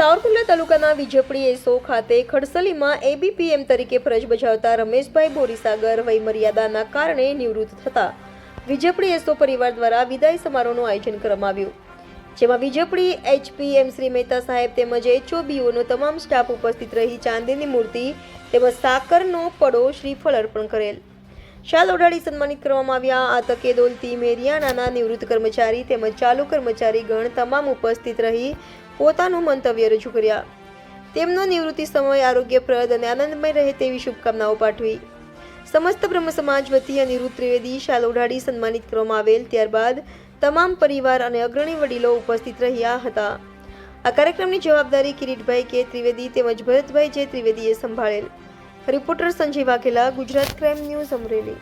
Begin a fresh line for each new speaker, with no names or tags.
સાવરકુંડલા તાલુકાના વિજપડી એસો ખાતે ખડસલીમાં એબીપીએમ તરીકે ફરજ બજાવતા રમેશભાઈ બોરીસાગર વયમર્યાદાના કારણે નિવૃત્ત થતા. વિજપડી એસો પરિવાર દ્વારા વિદાય સમારોહનું આયોજન કરવામાં આવ્યું. જેમાં વિજપડી એચપીએમ શ્રી મહેતા સાહેબ તેમજ એચઓબીઓનો તમામ સ્ટાફ ઉપસ્થિત રહી ચાંદીની મૂર્તિ તેમજ સાકરનો પડો શ્રીફળ અર્પણ કરેલ. શાલ ઓઢાડી સન્માનિત કરવામાં આવ્યા. આ તકે દોલતી મેરિયાણાના નિવૃત્ત કર્મચારી તેમજ ચાલુ કર્મચારી ગણ તમામ ઉપસ્થિત રહી પોતાનું મંતવ્ય રજૂ કર્યા. તેમનો નિવૃત્તિ સમય આરોગ્યપ્રદ અને આનંદમય રહે તેવી શુભકામનાઓ પાઠવી. સમસ્ત બ્રહ્મ સમાજ વતી અનિરુદ્ધ ત્રિવેદી શાલ ઓઢાડી સન્માનિત કરવામાં આવેલ ત્યારબાદ તમામ પરિવાર અને અગ્રણી વડીલો ઉપસ્થિત રહ્યા હતા. આ કાર્યક્રમની જવાબદારી કિરીટભાઈ કે ત્રિવેદી તેમજ ભરતભાઈ જે ત્રિવેદીએ સંભાળેલ. Reporter Sanjay Vaghela, Gujarat crime news Amreli.